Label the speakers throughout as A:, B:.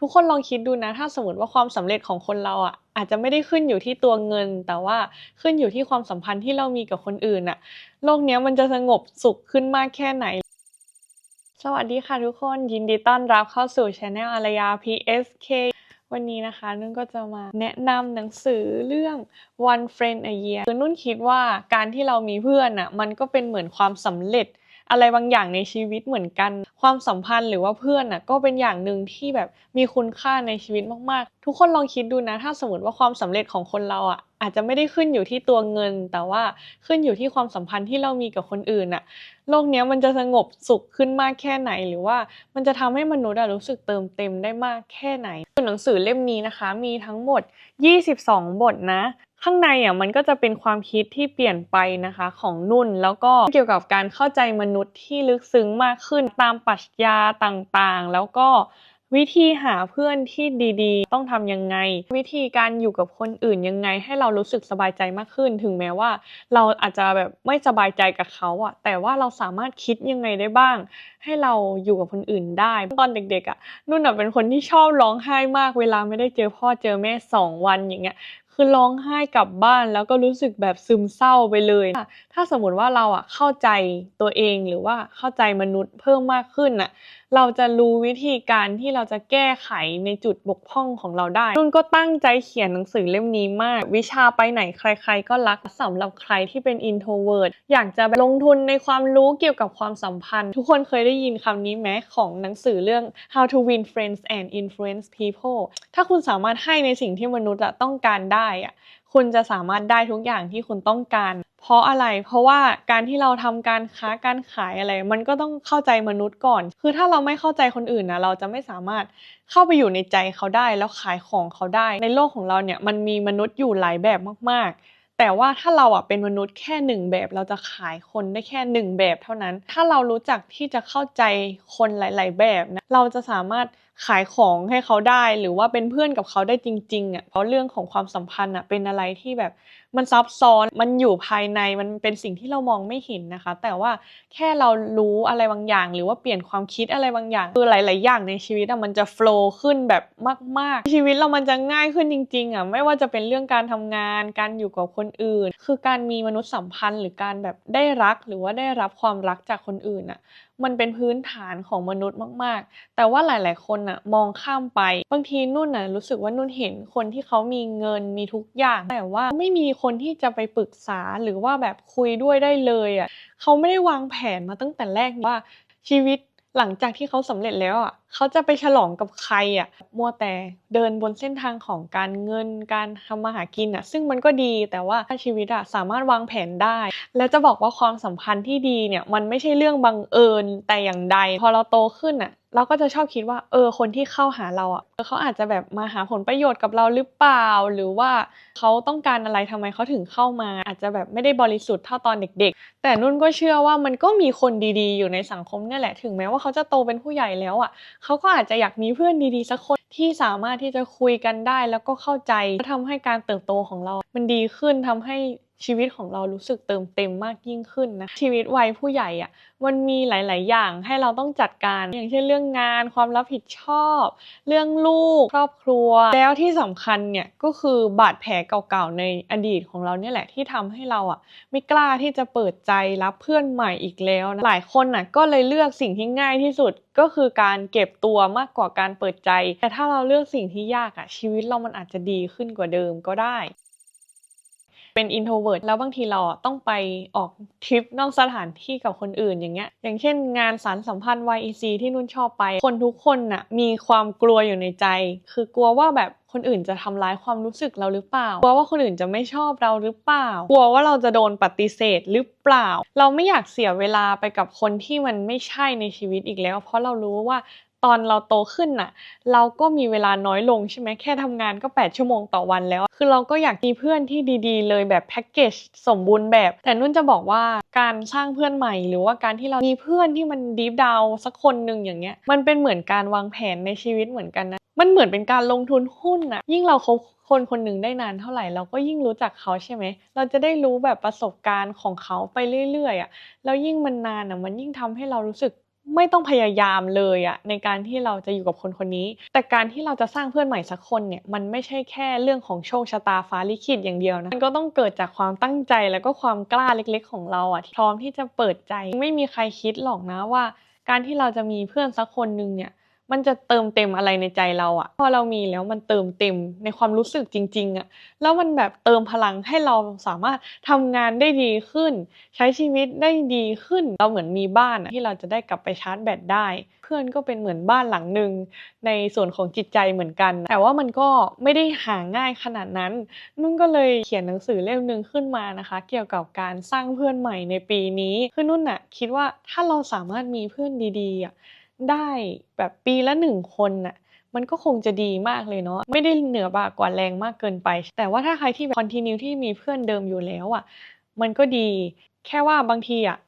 A: ทุกคนลองคิดดูนะ ถ้าสมมติว่าความสำเร็จของคนเราอะ อาจจะไม่ได้ขึ้นอยู่ที่ตัวเงิน แต่ว่าขึ้นอยู่ที่ความสัมพันธ์ที่เรามีกับคนอื่นอะ โลกนี้มันจะสงบสุขขึ้นมากแค่ไหน สวัสดีค่ะทุกคนยินดีต้อนรับเข้าสู่ช anel อารยา PSK วันนี้นะคะนุ่นก็จะมาแนะนำหนังสือเรื่อง One Friend a Year คือนุ่นคิดว่าการที่เรามีเพื่อนอะ มันก็เป็นเหมือนความสำเร็จ อะไรบางอย่างในชีวิตเหมือนกัน ความสัมพันธ์หรือว่าเพื่อนน่ะก็เป็นอย่างหนึ่งที่แบบมีคุณค่าในชีวิตมากๆ ทุกคนลองคิดดูนะ ถ้าสมมติว่าความสำเร็จของคนเราอะอาจจะไม่ได้ขึ้นอยู่ที่ตัวเงิน แต่ว่าขึ้นอยู่ที่ความสัมพันธ์ที่เรามีกับคนอื่นอะโลกนี้มันจะสงบสุขขึ้นมากแค่ไหน หรือว่ามันจะทำให้มนุษย์รู้สึกเติมเต็มได้มากแค่ไหนหนังสือเล่มนี้นะคะ มีทั้งหมด 22 บทนะ ข้างในอะมันก็จะเป็นความคิดที่เปลี่ยนไปนะคะของนุ่นแล้วก็เกี่ยวกับการเข้าใจมนุษย์ที่ลึกซึ้งมากขึ้นตามปรัชญาต่างๆ แล้วก็วิธีหาเพื่อนที่ดีๆ ต้องทำยังไง วิธีการอยู่กับคนอื่นยังไง ให้เรารู้สึกสบายใจมากขึ้น ถึงแม้ว่า เราอาจจะแบบไม่สบายใจกับเขาอะแต่ว่าเราสามารถคิดยังไงได้บ้าง ให้เราอยู่กับคนอื่นได้ ตอนเด็กๆอะนุ่นอะเป็นคนที่ชอบร้องไห้มากเวลาไม่ได้เจอพ่อเจอแม่สองวันอย่างเงี้ย คือร้องไห้กลับบ้านแล้วก็รู้สึกแบบซึมเศร้าไปเลย ถ้าสมมติว่าเราอะเข้าใจตัวเองหรือว่าเข้าใจมนุษย์เพิ่มมากขึ้นน่ะเราจะรู้วิธีการที่เราจะแก้ไขในจุดบกพร่องของเราได้นุ่นก็ตั้งใจเขียนหนังสือเล่มนี้มาก วิชาไปไหนใคร ๆ ก็รักสำหรับใครที่เป็น introvert อยากจะลงทุนในความรู้เกี่ยวกับความสัมพันธ์ ทุกคนเคยได้ยินคำนี้ไหมของหนังสือเรื่อง How to Win Friends and Influence People ถ้าคุณสามารถให้ในสิ่งที่มนุษย์อะต้องการได้อะคุณจะสามารถได้ทุกอย่างที่คุณต้องการ เพราะอะไร เพราะว่าการที่เราทำการค้าการขายอะไร มันก็ต้องเข้าใจมนุษย์ก่อน คือถ้าเราไม่เข้าใจคนอื่นนะเราจะไม่สามารถเข้าไปอยู่ในใจเขาได้ แล้วขายของเขาได้ ในโลกของเราเนี่ยมันมีมนุษย์อยู่หลายแบบมากๆ แต่ว่าถ้าเราอะเป็นมนุษย์แค่หนึ่งแบบ เราจะขายคนได้แค่หนึ่งแบบเท่านั้น ถ้าเรารู้จักที่จะเข้าใจคนหลาย ๆ แบบนะเราจะสามารถ ขายของให้เขาได้หรือว่าเป็นเพื่อนกับเขาได้จริงๆอะเพราะเรื่องของความสัมพันธ์อะเป็นอะไรที่แบบมันซับซ้อนมันอยู่ภายในมันเป็นสิ่งที่เรามองไม่เห็นนะคะ แต่ว่าแค่เรารู้อะไรบางอย่าง หรือว่าเปลี่ยนความคิดอะไรบางอย่างคือหลาย ๆ อย่างในชีวิตอะมันจะโฟล์ขึ้นแบบมาก ๆ ชีวิตเรามันจะง่ายขึ้นจริง ๆอะไม่ว่าจะเป็นเรื่องการทำงาน การอยู่กับคนอื่น คือการมีมนุษยสัมพันธ์หรือการแบบได้รักหรือว่าได้รับความรักจากคนอื่นอะมันเป็นพื้นฐานของมนุษย์มาก ๆ แต่ว่าหลาย ๆ คนน่ะมองข้ามไป บางทีนุ่นน่ะรู้สึกว่านุ่นเห็นคนที่เขามีเงินมีทุกอย่าง แต่ว่าไม่มีคนที่จะไปปรึกษาหรือว่าแบบคุยด้วยได้เลยอะเขาไม่ได้วางแผนมาตั้งแต่แรกว่าชีวิตหลังจากที่เขาสำเร็จแล้วอะเขาจะไปฉลองกับใครอะมัวแต่เดินบนเส้นทางของการเงินการทำมาหากินอะ ซึ่งมันก็ดีแต่ว่าชีวิตอะสามารถวางแผนได้ และจะบอกว่าความสัมพันธ์ที่ดีเนี่ยมันไม่ใช่เรื่องบังเอิญแต่อย่างใด พอเราโตขึ้นอะ เราก็จะชอบคิดว่า เออ คนที่เข้าหาเราอะเขาอาจจะแบบมาหาผลประโยชน์กับเราหรือเปล่า หรือว่าเขาต้องการอะไรทำไมเขาถึงเข้ามา อาจจะแบบไม่ได้บริสุทธิ์เท่าตอนเด็ก ๆ แต่นุ่นก็เชื่อว่ามันก็มีคนดีๆ อยู่ในสังคมนี่แหละ ถึงแม้ว่าเขาจะโตเป็นผู้ใหญ่แล้วอะเขาก็อาจจะอยากมีเพื่อนดีๆสักคนที่สามารถที่จะคุยกันได้แล้วก็เข้าใจทำให้การเติบโตของเรา มันดีขึ้นทำให้ชีวิตของเรารู้สึกเติมเต็มมากยิ่งขึ้นนะชีวิตวัยผู้ใหญ่อะมันมีหลาย ๆ อย่างให้เราต้องจัดการ อย่างเช่นเรื่องงานความรับผิดชอบ เรื่องลูกครอบครัว แล้วที่สำคัญเนี่ยก็คือบาดแผลเก่า ๆ ในอดีตของเราเนี่ยแหละที่ทำให้เราอะไม่กล้าที่จะเปิดใจรับเพื่อนใหม่อีกแล้วนะหลายคนน่ะก็เลยเลือกสิ่งที่ง่ายที่สุด ก็คือการเก็บตัวมากกว่าการเปิดใจ แต่ถ้าเราเลือกสิ่งที่ยากอะชีวิตเรามันอาจจะดีขึ้นกว่าเดิมก็ได้ เป็น introvert แล้วบางทีเราต้องไปออกทริปนอกสถานที่กับคนอื่นอย่างเงี้ย อย่างเช่นงานสารสัมพันธ์ YEC ที่นุ่นชอบไป คนทุกคนน่ะมีความกลัวอยู่ในใจ คือกลัวว่าแบบคนอื่นจะทำร้ายความรู้สึกเราหรือเปล่า กลัวว่าคนอื่นจะไม่ชอบเราหรือเปล่า กลัวว่าเราจะโดนปฏิเสธหรือเปล่า เราไม่อยากเสียเวลาไปกับคนที่มันไม่ใช่ในชีวิตอีกแล้ว เพราะเรารู้ว่า ตอนเราโตขึ้นน่ะ เราก็มีเวลาน้อยลงใช่ไหมแค่ทำงานก็ 8 ชั่วโมงต่อวันแล้ว คือเราก็อยากมีเพื่อนที่ดี ๆ เลยแบบแพ็กเกจสมบูรณ์แบบ แต่นุ่นจะบอกว่าการสร้างเพื่อนใหม่ หรือว่าการที่เรามีเพื่อนที่มันดีฟดาวสักคนหนึ่งอย่างเงี้ย มันเป็นเหมือนการวางแผนในชีวิตเหมือนกันนะ มันเหมือนเป็นการลงทุนหุ้นน่ะ ยิ่งเราคบคนคนหนึ่งได้นานเท่าไหร่เราก็ยิ่งรู้จักเขาใช่ไหม เราจะได้รู้แบบประสบการณ์ของเขาไปเรื่อยๆอะ แล้วยิ่งมันนานอะมันยิ่งทำให้เรารู้สึก ไม่ต้องพยายามเลยอะในการที่เราจะอยู่กับคนคนนี้ แต่การที่เราจะสร้างเพื่อนใหม่สักคนเนี่ยมันไม่ใช่แค่เรื่องของโชคชะตาฟ้าลิขิตอย่างเดียวนะมันก็ต้องเกิดจากความตั้งใจแล้วก็ความกล้าเล็กๆ ของเราอะพร้อมที่จะเปิดใจ ไม่มีใครคิดหรอกนะว่า การที่เราจะมีเพื่อนสักคนหนึ่งเนี่ย มันจะเติมเต็มอะไรในใจเราอะพอเรามีแล้วมันเติมเต็มในความรู้สึกจริง ๆอะแล้วมันแบบเติมพลังให้เราสามารถทำงานได้ดีขึ้น ใช้ชีวิตได้ดีขึ้น เราเหมือนมีบ้านอะที่เราจะได้กลับไปชาร์จแบตได้ เพื่อนก็เป็นเหมือนบ้านหลังหนึ่งในส่วนของจิตใจเหมือนกัน แต่ว่ามันก็ไม่ได้หาง่ายขนาดนั้น นุ่นก็เลยเขียนหนังสือเล่มหนึ่งขึ้นมานะคะ เกี่ยวกับการสร้างเพื่อนใหม่ในปีนี้คือนุ่นอะคิดว่าถ้าเราสามารถมีเพื่อนดีๆอะ ได้แบบปีละหนึ่งคนน่ะมันก็คงจะดีมากเลยเนาะไม่ได้เหนือบากกว่าแรงมากเกินไป แต่ว่าถ้าใครที่คอนติเนียที่มีเพื่อนเดิมอยู่แล้วอะมันก็ดีแค่ว่าบางทีอะ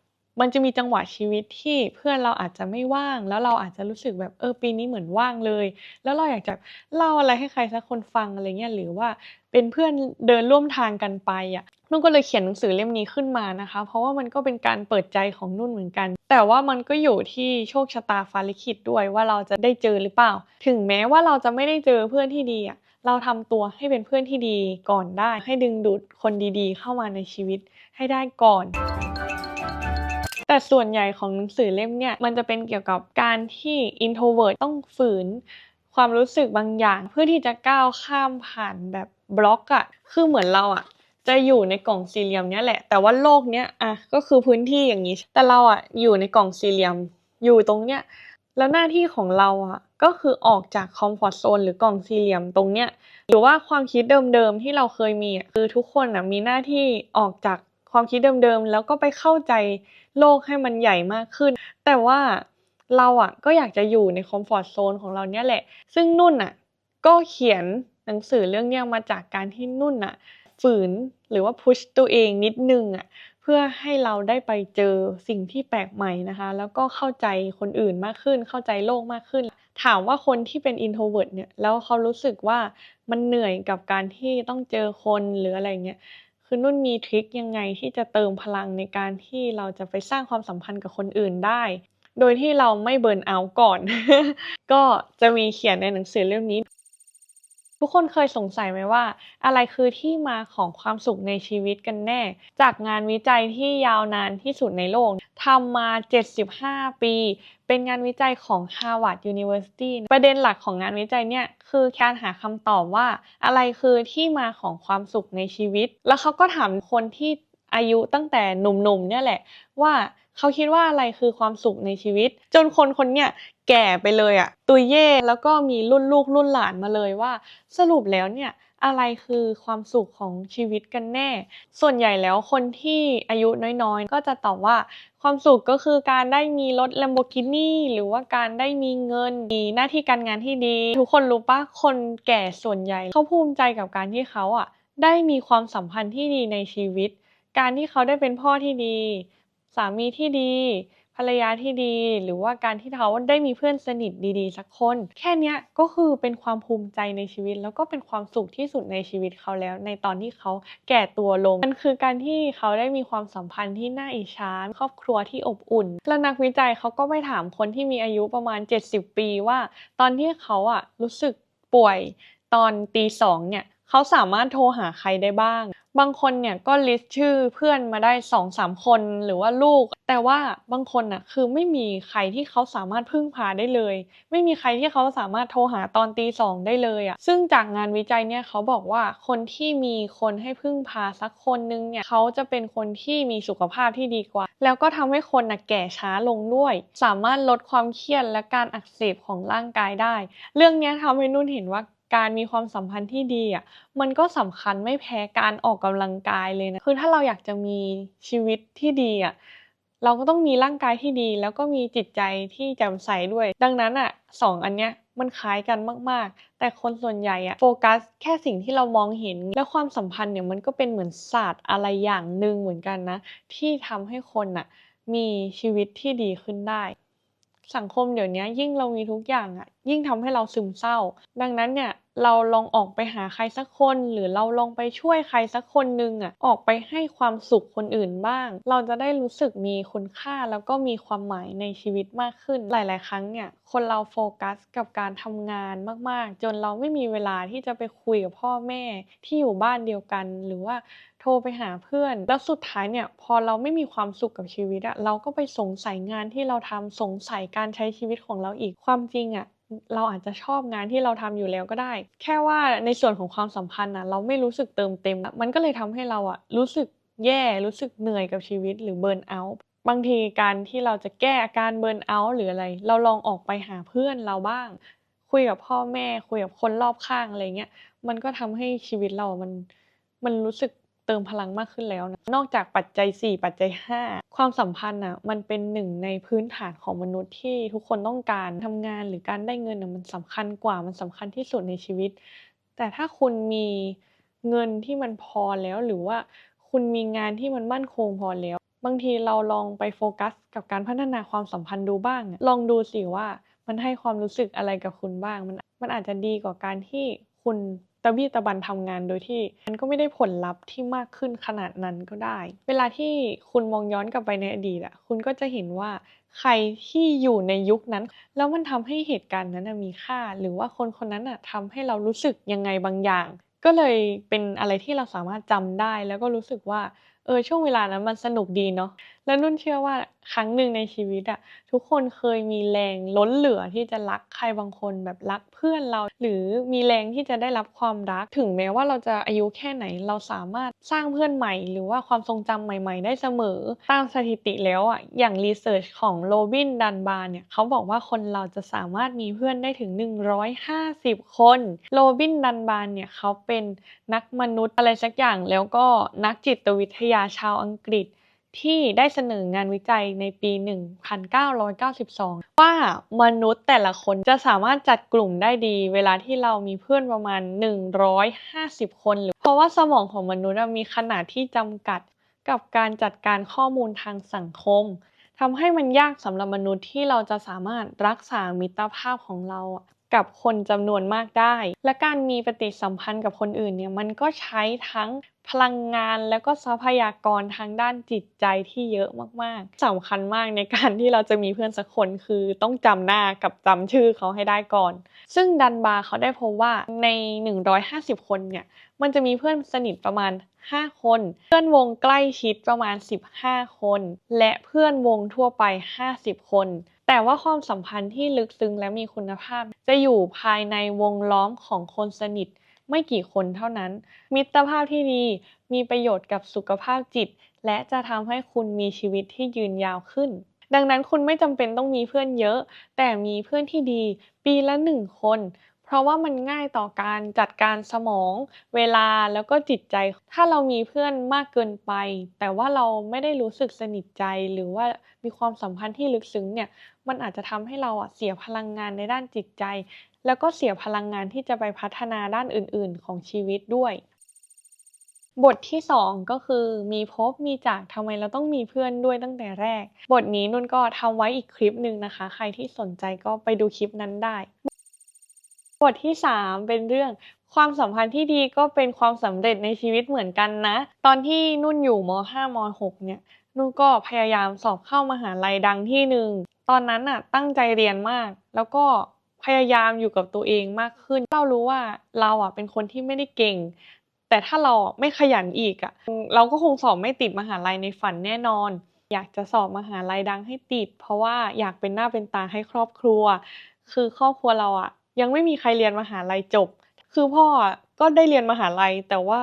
A: มันจะมีจังหวะชีวิตที่เพื่อนเราอาจจะไม่ว่าง แล้วเราอาจจะรู้สึกแบบเออปีนี้เหมือนว่างเลย แล้วเราอยากจะเล่าอะไรให้ใครสักคนฟังอะไรเงี้ยหรือว่าเป็นเพื่อนเดินร่วมทางกันไปอะ นุ่นก็เลยเขียนหนังสือเล่มนี้ขึ้นมานะคะ เพราะว่ามันก็เป็นการเปิดใจของนุ่นเหมือนกัน แต่ว่ามันก็อยู่ที่โชคชะตาฟ้าลิขิตด้วยว่าเราจะได้เจอหรือเปล่า ถึงแม้ว่าเราจะไม่ได้เจอเพื่อนที่ดีอะเราทำตัวให้เป็นเพื่อนที่ดีก่อนได้ ให้ดึงดูดคนดีๆ เข้ามาในชีวิตให้ได้ก่อน แต่ส่วนใหญ่ของหนังสือเล่มเนี่ยมันจะเป็นเกี่ยวกับการที่ introvert ต้องฝืน ความรู้สึกบางอย่าง เพื่อที่จะก้าวข้ามผ่านแบบบล็อกอะคือเหมือนเราอะ จะอยู่ในกล่องสี่เหลี่ยมเนี้ยแหละ แต่ว่าโลกเนี้ยอะก็คือพื้นที่อย่างนี้ แต่เราอะอยู่ในกล่องสี่เหลี่ยม อยู่ตรงเนี้ย แล้วหน้าที่ของเราอะก็คือออกจากคอมฟอร์ z โซนหรือกล่องสี่เหลี่ยมตรงเนี้ย หรือว่าความคิดเดิมๆที่เราเคยมีอะคือทุกคนอะมีหน้าที่ออกจากความคิดเดิมๆ แล้วก็ไปเข้าใจโลกให้มันใหญ่มากขึ้น แต่ว่าเราอะก็อยากจะอยู่ในคอมฟอร์ z โซนของเราเนี้ยแหละ ซึ่งนุ่นอะก็เขียนหนังสือเรื่องเนี้ยมาจากการที่นุ่นอะ ฝืนหรือว่าพุชตัวเองนิดนึงอะเพื่อให้เราได้ไปเจอสิ่งที่แปลกใหม่นะคะ แล้วก็เข้าใจคนอื่นมากขึ้น เข้าใจโลกมากขึ้น ถามว่าคนที่เป็น introvert เนี่ยแล้วเขารู้สึกว่ามันเหนื่อยกับการที่ต้องเจอคนหรืออะไรเงี้ยคือนุ่นมีทริคยังไงที่จะเติมพลังในการที่เราจะไปสร้างความสัมพันธ์กับคนอื่นได้ โดยที่เราไม่เบิร์นเอาท์ก่อน ก็จะมีเขียนในหนังสือเล่มนี้ ทุกคนเคยสงสัยไหมว่า อะไรคือที่มาของความสุขในชีวิตกันแน่ จากงานวิจัยที่ยาวนานที่สุดในโลกทำมา 75 ปี เป็นงานวิจัยของ Harvard University ประเด็นหลักของงานวิจัยเนี่ยคือการหาคำตอบว่า อะไรคือที่มาของความสุขในชีวิต แล้วเขาก็ถามคนที่ อายุตั้งแต่หนุ่มๆเนี่ยแหละ ว่าเขาคิดว่าอะไรคือความสุขในชีวิต จนคนคนเนี่ยแก่ไปเลยอะตุยเย่แล้วก็มีรุ่นลูกรุ่นหลานมาเลยว่า สรุปแล้วเนี่ยอะไรคือความสุขของชีวิตกันแน่ ส่วนใหญ่แล้วคนที่อายุน้อยๆ ก็จะตอบว่าความสุขก็คือการได้มีรถ Lamborghini หรือว่าการได้มีเงิน มีหน้าที่การงานที่ดี ทุกคนรู้ปะคนแก่ส่วนใหญ่เขาภูมิใจกับการที่เขาอะได้มีความสัมพันธ์ที่ดีในชีวิต การที่เขาได้เป็นพ่อที่ดี สามีที่ดี ภรรยาที่ดี หรือว่าการที่เขาได้มีเพื่อนสนิทดีๆ สักคน แค่นี้ก็คือเป็นความภูมิใจในชีวิต แล้วก็เป็นความสุขที่สุดในชีวิตเขาแล้ว ในตอนที่เขาแก่ตัวลง มันคือการที่เขาได้มีความสัมพันธ์ที่น่าอิจฉาครอบครัวที่อบอุ่น แล้วนักวิจัยเขาก็ไปถามคนที่มีอายุประมาณ 70 ปีว่า ตอนที่เขาอะรู้สึกป่วยตอนตีสองเนี่ย เขาสามารถโทรหาใครได้บ้าง บางคนเนี่ยก็ลิสต์ชื่อเพื่อนมาได้สองสามคนหรือว่าลูก แต่ว่าบางคนน่ะคือไม่มีใครที่เขาสามารถพึ่งพาได้เลย ไม่มีใครที่เขาสามารถโทรหาตอนตีสองได้เลยอะ่ะ ซึ่งจากงานวิจัยเนี่ยเขาบอกว่าคนที่มีคนให้พึ่งพาสักคนนึงเนี่ยเขาจะเป็นคนที่มีสุขภาพที่ดีกว่า แล้วก็ทำให้คนน่ะแก่ช้าลงด้วย สามารถลดความเครียดและการอักเสบของร่างกายได้ เรื่องนี้ยทำให้นุ่นเห็นว่า การมีความสัมพันธ์ที่ดีอะมันก็สำคัญไม่แพ้การออกกำลังกายเลยนะคือถ้าเราอยากจะมีชีวิตที่ดีอะเราก็ต้องมีร่างกายที่ดี แล้วก็มีจิตใจที่แจ่มใสด้วย ดังนั้นอะสองอันเนี้ยมันคล้ายกันมาก ๆ แต่คนส่วนใหญ่อะโฟกัสแค่สิ่งที่เรามองเห็น และความสัมพันธ์เนี่ยมันก็เป็นเหมือนศาสตร์อะไรอย่างหนึ่งเหมือนกันนะ ที่ทำให้คนอะมีชีวิตที่ดีขึ้นได้ สังคมเดี๋ยวนี้ยิ่งเรามีทุกอย่างอะยิ่งทำให้เราซึมเศร้า ดังนั้นเนี่ยเราลองออกไปหาใครสักคน หรือเราลองไปช่วยใครสักคนหนึ่งอะออกไปให้ความสุขคนอื่นบ้าง เราจะได้รู้สึกมีคุณค่าแล้วก็มีความหมายในชีวิตมากขึ้น หลาย ๆ ครั้งเนี่ยคนเราโฟกัสกับการทำงานมาก ๆ จนเราไม่มีเวลาที่จะไปคุยกับพ่อแม่ที่อยู่บ้านเดียวกัน หรือว่าโทรไปหาเพื่อน แล้วสุดท้ายเนี่ยพอเราไม่มีความสุขกับชีวิตอะเราก็ไปสงสัยงานที่เราทำสงสัยการใช้ชีวิตของเราอีกความจริงอะ เราอาจจะชอบงานที่เราทำอยู่แล้วก็ได้ แค่ว่าในส่วนของความสัมพันธ์อะเราไม่รู้สึกเติมเต็ม มันก็เลยทำให้เราอะรู้สึกแย่รู้สึกเหนื่อยกับชีวิตหรือเบิร์นเอาท์บางทีการที่เราจะแก้อาการเบิร์นเอาท์หรืออะไร เราลองออกไปหาเพื่อนเราบ้าง คุยกับพ่อแม่ คุยกับคนรอบข้างอะไรเงี้ยมันก็ทำให้ชีวิตเรามันมันรู้สึก เติมพลังมากขึ้นแล้วนะนอกจากปัจจัย 4 ปัจจัย 5 ความสัมพันธ์อะมันเป็นหนึ่งในพื้นฐานของมนุษย์ที่ทุกคนต้องการทำงานหรือการได้เงินอะมันสำคัญกว่ามันสำคัญที่สุดในชีวิต แต่ถ้าคุณมีเงินที่มันพอแล้วหรือว่าคุณมีงานที่มันมั่นคงพอแล้ว บางทีเราลองไปโฟกัส กับการพัฒนาความสัมพันธ์ดูบ้าง ลองดูสิว่ามันให้ความรู้สึกอะไรกับคุณบ้าง มันมันอาจจะดีกว่าการที่คุณ ตะบี้ตะบันทำงานโดยที่มันก็ไม่ได้ผลลัพธ์ที่มากขึ้นขนาดนั้นก็ได้ เวลาที่คุณมองย้อนกลับไปในอดีตอะคุณก็จะเห็นว่าใครที่อยู่ในยุคนั้น แล้วมันทำให้เหตุการณ์นั้นมีค่า หรือว่าคนคนนั้นอะทำให้เรารู้สึกยังไงบางอย่าง ก็เลยเป็นอะไรที่เราสามารถจำได้ แล้วก็รู้สึกว่าเออช่วงเวลานั้นมันสนุกดีเนาะ แล้วนุ่นเชื่อว่าครั้งหนึ่งในชีวิตอะทุกคนเคยมีแรงล้นเหลือที่จะรักใครบางคนแบบรักเพื่อนเรา หรือมีแรงที่จะได้รับความรัก ถึงแม้ว่าเราจะอายุแค่ไหนเราสามารถสร้างเพื่อนใหม่ หรือว่าความทรงจำใหม่ ๆ ได้เสมอ ตามสถิติแล้วอะอย่างรีเสิร์ชของโรบินดันบาร์เนี่ยเขาบอกว่าคนเราจะสามารถมีเพื่อนได้ถึง 150 คนโรบินดันบาร์เนี่ยเขาเป็นนักมนุษย์อะไรสักอย่างแล้วก็นักจิตวิทยาชาวอังกฤษ ที่ได้เสนองานวิจัยในปี 1992 ว่ามนุษย์แต่ละคนจะสามารถจัดกลุ่มได้ดี เวลาที่เรามีเพื่อนประมาณ 150 คนหรือเพราะว่าสมองของมนุษย์มีขนาดที่จำกัดกับการจัดการข้อมูลทางสังคมทำให้มันยากสำหรับมนุษย์ที่เราจะสามารถรักษามิตรภาพของเรา กับคนจำนวนมากได้ และการมีปฏิสัมพันธ์กับคนอื่นเนี่ยมันก็ใช้ทั้งพลังงานแล้วก็ทรัพยากรทางด้านจิตใจที่เยอะมากๆสำคัญมากในการที่เราจะมีเพื่อนสักคนคือต้องจำหน้ากับจำชื่อเขาให้ได้ก่อน ซึ่งดันบาร์เขาได้พบว่าใน 150 คนเนี่ยมันจะมีเพื่อนสนิทประมาณ 5 คน เพื่อนวงใกล้ชิดประมาณ 15 คน และเพื่อนวงทั่วไป 50 คน แต่ว่าความสัมพันธ์ที่ลึกซึ้งและมีคุณภาพ จะอยู่ภายในวงล้อมของคนสนิทไม่กี่คนเท่านั้น มิตรภาพที่ดีมีประโยชน์กับสุขภาพจิต และจะทำให้คุณมีชีวิตที่ยืนยาวขึ้น ดังนั้นคุณไม่จำเป็นต้องมีเพื่อนเยอะ แต่มีเพื่อนที่ดี ปีละหนึ่งคน เพราะว่ามันง่ายต่อการจัดการสมอง เวลาแล้วก็จิตใจ ถ้าเรามีเพื่อนมากเกินไป แต่ว่าเราไม่ได้รู้สึกสนิทใจ หรือว่ามีความสัมพันธ์ที่ลึกซึ้งเนี่ย มันอาจจะทำให้เราอะเสียพลังงานในด้านจิตใจ แล้วก็เสียพลังงานที่จะไปพัฒนาด้านอื่น ๆ ของชีวิตด้วยบทที่ 2 ก็คือมีพบมีจากทำไมเราต้องมีเพื่อนด้วยตั้งแต่แรก บทนี้นุ่นก็ทำไว้อีกคลิปหนึ่งนะคะ ใครที่สนใจก็ไปดูคลิปนั้นได้ บทที่ 3 เป็นเรื่องความสัมพันธ์ที่ดีก็เป็นความสำเร็จในชีวิตเหมือนกันนะ ตอนที่นุ่นอยู่ม .5 ม .6 เนี่ย นุ่นก็พยายามสอบเข้ามหาลัยดังที่หนึ่ง ตอนนั้นน่ะตั้งใจเรียนมาก แล้วก็พยายามอยู่กับตัวเองมากขึ้น เรารู้ว่าเราอะเป็นคนที่ไม่ได้เก่ง แต่ถ้าเราไม่ขยันอีกอะ เราก็คงสอบไม่ติดมหาลัยในฝันแน่นอน อยากจะสอบมหาลัยดังให้ติด เพราะว่าอยากเป็นหน้าเป็นตาให้ครอบครัว คือครอบครัวเราอะ ยังไม่มีใครเรียนมหาลัยจบ คือพ่อก็ได้เรียนมหาลัย แต่ว่า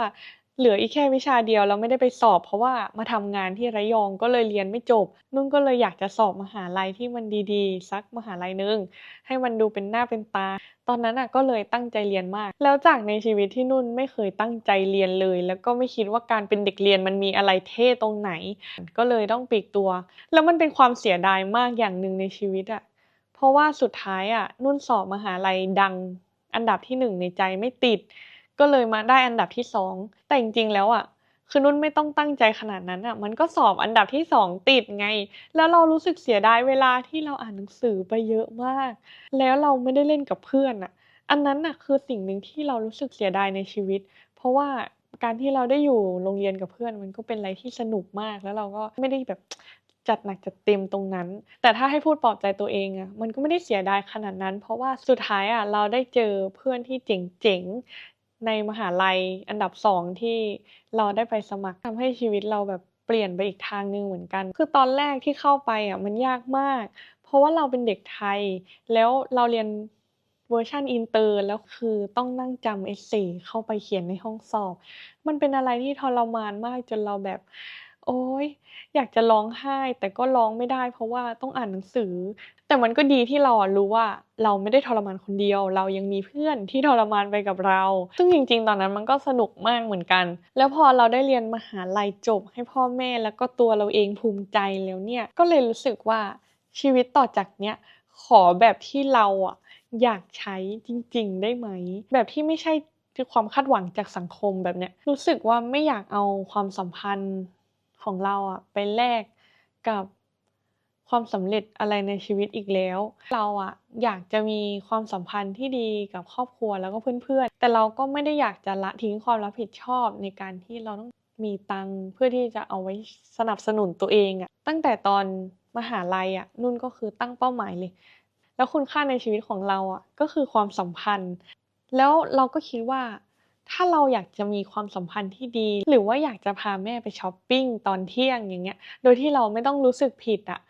A: เหลืออีกแค่วิชาเดียวแล้วไม่ได้ไปสอบ เพราะว่ามาทำงานที่ระยองก็เลยเรียนไม่จบ นุ่นก็เลยอยากจะสอบมหาลัยที่มันดีๆ สักมหาลัยนึงให้มันดูเป็นหน้าเป็นตา ตอนนั้นอะก็เลยตั้งใจเรียนมาก แล้วจากในชีวิตที่นุ่นไม่เคยตั้งใจเรียนเลย แล้วก็ไม่คิดว่าการเป็นเด็กเรียนมันมีอะไรเท่ตรงไหน ก็เลยต้องปีกตัว แล้วมันเป็นความเสียดายมากอย่างหนึ่งในชีวิตอะ เพราะว่าสุดท้ายอะนุ่นสอบมหาลัยดังอันดับที่หนึ่งในใจไม่ติด ก็เลยมาได้อันดับที่สองแต่จริงๆแล้วอะคือนุ่นไม่ต้องตั้งใจขนาดนั้นอะ มันก็สอบอันดับที่2ติดไง แล้วเรารู้สึกเสียดายเวลาที่เราอ่านหนังสือไปเยอะมาก แล้วเราไม่ได้เล่นกับเพื่อนอะ อันนั้นน่ะคือสิ่งหนึ่งที่เรารู้สึกเสียดายในชีวิต เพราะว่าการที่เราได้อยู่โรงเรียนกับเพื่อนมันก็เป็นอะไรที่สนุกมาก แล้วเราก็ไม่ได้แบบ จัดหนักจัดเต็มตรงนั้น แต่ถ้าให้พูดปลอบใจตัวเองอะมันก็ไม่ได้เสียดายขนาดนั้น เพราะว่าสุดท้ายอะเราได้เจอเพื่อนที่เจ๋งๆ ในมหาลัยอันดับ2ที่เราได้ไปสมัครทำให้ชีวิตเราแบบเปลี่ยนไปอีกทางหนึ่งเหมือนกัน คือตอนแรกที่เข้าไปอะมันยากมาก เพราะว่าเราเป็นเด็กไทย แล้วเราเรียนเวอร์ชันอินเตอร์แล้วคือต้องนั่งจำเอเซย์เข้าไปเขียนในห้องสอบ มันเป็นอะไรที่ทรมานมากจนเราแบบ โอ๊ย อยากจะร้องไห้ แต่ก็ร้องไม่ได้ เพราะว่าต้องอ่านหนังสือ แต่มันก็ดีที่เราอะรู้ว่าเราไม่ได้ทรมานคนเดียว เรายังมีเพื่อนที่ทรมานไปกับเรา ซึ่งจริงๆ ตอนนั้นมันก็สนุกมากเหมือนกัน แล้วพอเราได้เรียนมหาลัยจบให้พ่อแม่แล้วก็ตัวเราเองภูมิใจแล้วเนี่ย ก็เลยรู้สึกว่าชีวิตต่อจากเนี้ยขอแบบที่เราอะอยากใช้จริง ๆ ได้ไหม แบบที่ไม่ใช่คือความคาดหวังจากสังคมแบบเนี้ยรู้สึกว่าไม่อยากเอาความสัมพันธ์ ของเราอะไปแลกกับความสำเร็จอะไรในชีวิตอีกแล้ว เราอะอยากจะมีความสัมพันธ์ที่ดีกับครอบครัวแล้วก็เพื่อนๆ แต่เราก็ไม่ได้อยากจะละทิ้งความรับผิดชอบในการที่เราต้องมีตังค์เพื่อที่จะเอาไว้สนับสนุนตัวเองอะตั้งแต่ตอนมหาลัยอะนุ่นก็คือตั้งเป้าหมายเลย แล้วคุณค่าในชีวิตของเราอะก็คือความสัมพันธ์ แล้วเราก็คิดว่า ถ้าเราอยากจะมีความสัมพันธ์ที่ดี หรือว่าอยากจะพาแม่ไปช้อปปิ้งตอนเที่ยงอย่างเงี้ย โดยที่เราไม่ต้องรู้สึกผิดอะ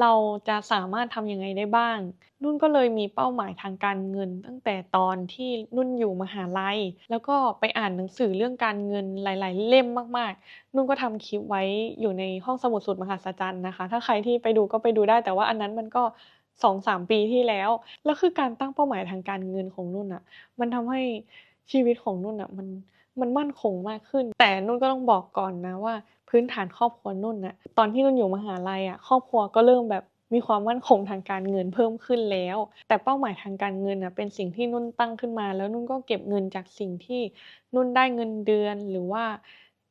A: เราจะสามารถทำยังไงได้บ้าง นุ่นก็เลยมีเป้าหมายทางการเงิน ตั้งแต่ตอนที่นุ่นอยู่มหาลัย แล้วก็ไปอ่านหนังสือเรื่องการเงินหลาย ๆ เล่มมาก ๆ นุ่นก็ทำคลิปไว้อยู่ในห้องสมุดสุดมหัศจรรย์นะคะ ถ้าใครที่ไปดูก็ไปดูได้แต่ว่าอันนั้นมันก็2-3ปีที่แล้ว แล้วคือการตั้งเป้าหมายทางการเงินของนุ่นน่ะมันทำให้ ชีวิตของนุ่นน่ะมันมันมั่นคงมากขึ้น แต่นุ่นก็ต้องบอกก่อนนะว่า พื้นฐานครอบครัวนุ่นน่ะตอนที่นุ่นอยู่มหาลัยอะครอบครัวก็เริ่มแบบมีความมั่นคงทางการเงินเพิ่มขึ้นแล้ว แต่เป้าหมายทางการเงินน่ะเป็นสิ่งที่นุ่นตั้งขึ้นมา แล้วนุ่นก็เก็บเงินจากสิ่งที่นุ่นได้เงินเดือนหรือว่า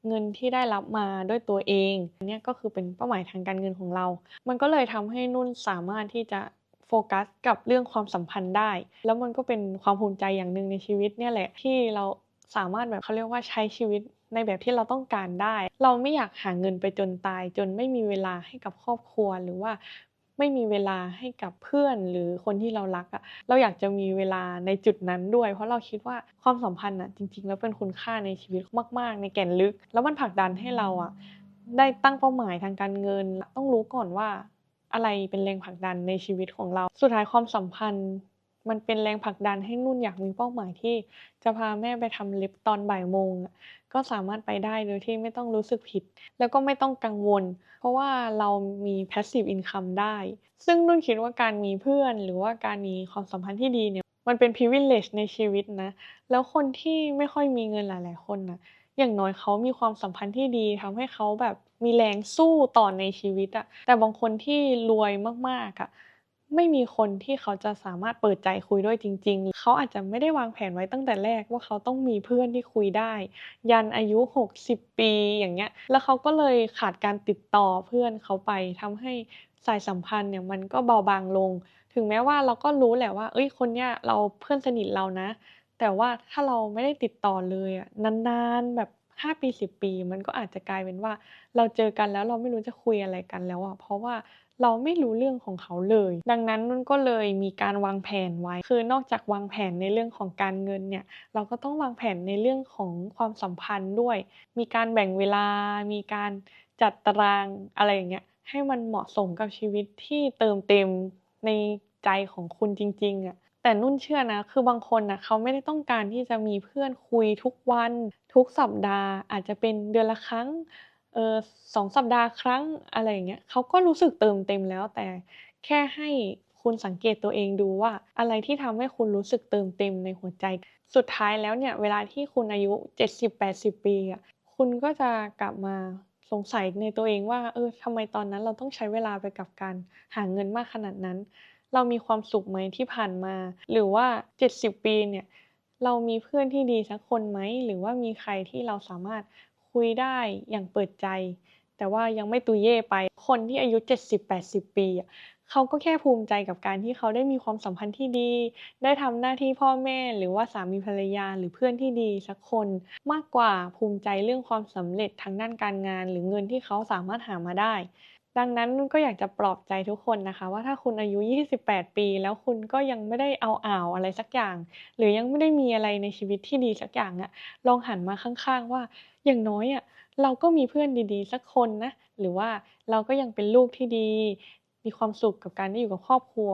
A: เงินที่ได้รับมาด้วยตัวเองเนี้ยก็คือเป็นเป้าหมายทางการเงินของเรา มันก็เลยทำให้นุ่นสามารถที่จะ โฟกัสกับเรื่องความสัมพันธ์ได้ แล้วมันก็เป็นความภูมิใจอย่างหนึ่งในชีวิตเนี่ยแหละที่เราสามารถแบบเขาเรียกว่าใช้ชีวิตในแบบที่เราต้องการได้ เราไม่อยากหาเงินไปจนตาย จนไม่มีเวลาให้กับครอบครัวหรือว่าไม่มีเวลาให้กับเพื่อนหรือคนที่เรารักอะเราอยากจะมีเวลาในจุดนั้นด้วย เพราะเราคิดว่าความสัมพันธ์น่ะจริง ๆ แล้วเป็นคุณค่าในชีวิตมาก ๆ ในแก่นลึก แล้วมันผลักดันให้เราอะได้ตั้งเป้าหมายทางการเงิน ต้องรู้ก่อนว่า อะไรเป็นแรงผลักดันในชีวิตของเรา สุดท้ายความสัมพันธ์ มันเป็นแรงผลักดันให้นุ่นอยากมีเป้าหมายที่ จะพาแม่ไปทำเล็บตอนบ่ายโมง ก็สามารถไปได้โดยที่ไม่ต้องรู้สึกผิด แล้วก็ไม่ต้องกังวล เพราะว่าเรามี passive income ได้ ซึ่งนุ่นคิดว่าการมีเพื่อน หรือว่าการมีความสัมพันธ์ที่ดีเนี่ยมันเป็น privilege ในชีวิตนะ แล้วคนที่ไม่ค่อยมีเงินหลาย ๆ คนน่ะ อย่างน้อยเขามีความสัมพันธ์ที่ดีทำให้เขาแบบมีแรงสู้ต่อในชีวิตอะแต่บางคนที่รวยมากๆอะไม่มีคนที่เขาจะสามารถเปิดใจคุยด้วยจริง ๆ เขาอาจจะไม่ได้วางแผนไว้ตั้งแต่แรกว่าเขาต้องมีเพื่อนที่คุยได้ ยันอายุ 60 ปีอย่างเงี้ย แล้วเขาก็เลยขาดการติดต่อเพื่อนเขาไปทำให้สายสัมพันธ์เนี่ยมันก็เบาบางลง ถึงแม้ว่าเราก็รู้แหละว่าเฮ้ยคนเนี้ยเราเพื่อนสนิทเรานะ แต่ว่าถ้าเราไม่ได้ติดต่อเลยอะนานๆแบบ5ปี10ปี มันก็อาจจะกลายเป็นว่า เราเจอกันแล้วเราไม่รู้จะคุยอะไรกันแล้วอะเพราะว่าเราไม่รู้เรื่องของเขาเลย ดังนั้นนุ่นก็เลยมีการวางแผนไว้ คือนอกจากวางแผนในเรื่องของการเงินเนี่ย เราก็ต้องวางแผนในเรื่องของความสัมพันธ์ด้วย มีการแบ่งเวลา มีการจัดตารางอะไรอย่างเงี้ย ให้มันเหมาะสมกับชีวิตที่เติมเต็มในใจของคุณจริงๆอะ แต่นุ่นเชื่อนะ คือบางคนน่ะเขาไม่ได้ต้องการที่จะมีเพื่อนคุยทุกวัน ทุกสัปดาห์ อาจจะเป็นเดือนละครั้งเอ่อ2สัปดาห์ครั้งอะไรอย่างเงี้ยเขาก็รู้สึกเติมเต็มแล้ว แต่แค่ให้คุณสังเกตตัวเองดูว่า อะไรที่ทำให้คุณรู้สึกเติมเต็มในหัวใจ สุดท้ายแล้วเนี่ยเวลาที่คุณอายุ 70-80 ปีอะคุณก็จะกลับมาสงสัยในตัวเองว่าเออทำไมตอนนั้นเราต้องใช้เวลาไปกับการหาเงินมากขนาดนั้น เรามีความสุขไหมที่ผ่านมา หรือว่า 70 ปีเนี่ยเรามีเพื่อนที่ดีสักคนไหม หรือว่ามีใครที่เราสามารถคุยได้อย่างเปิดใจ แต่ว่ายังไม่ตุยเย่ไปคนที่อายุ 70-80 ปีอะเขาก็แค่ภูมิใจกับการที่เขาได้มีความสัมพันธ์ที่ดี ได้ทำหน้าที่พ่อแม่ หรือว่าสามีภรรยาหรือเพื่อนที่ดีสักคน มากกว่าภูมิใจเรื่องความสำเร็จทางด้านการงาน หรือเงินที่เขาสามารถหามาได้ ดังนั้นก็อยากจะปลอบใจทุกคนนะคะ ว่าถ้าคุณอายุ 28 ปี แล้วคุณก็ยังไม่ได้เอาอ่าวอะไรสักอย่าง หรือยังไม่ได้มีอะไรในชีวิตที่ดีสักอย่างอะลองหันมาข้างๆ ว่าอย่างน้อยอะเราก็มีเพื่อนดีๆ สักคนนะหรือว่าเราก็ยังเป็นลูกที่ดี มีความสุขกับการได้อยู่กับครอบครัว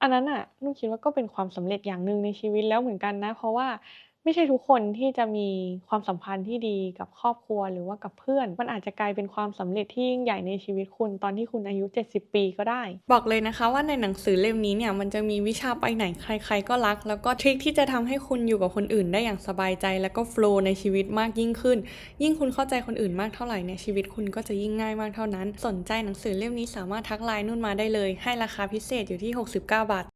A: อันนั้นน่ะนุ่นคิดว่าก็เป็นความสำเร็จอย่างหนึ่งในชีวิตแล้วเหมือนกันนะ เพราะว่า ไม่ใช่ทุกคนที่จะมีความสัมพันธ์ที่ดีกับครอบครัวหรือว่ากับเพื่อน มันอาจจะกลายเป็นความสำเร็จที่ยิ่งใหญ่ในชีวิตคุณตอนที่คุณอายุ 70 ปีก็ได้ บอกเลยนะคะว่าในหนังสือเล่มนี้เนี่ยมันจะมีวิชาไปไหนใคร ๆ ก็รัก แล้วก็ทริคที่จะทำให้คุณอยู่กับคนอื่นได้อย่างสบายใจ แล้วก็โฟล์ในชีวิตมากยิ่งขึ้น ยิ่งคุณเข้าใจคนอื่นมากเท่าไหร่เนี่ยชีวิตคุณก็จะยิ่งง่ายมากเท่านั้น สนใจหนังสือเล่มนี้สามารถทักไลน์นุ่นมาได้เลย ให้ราคาพิเศษอยู่ที่ 69 บาท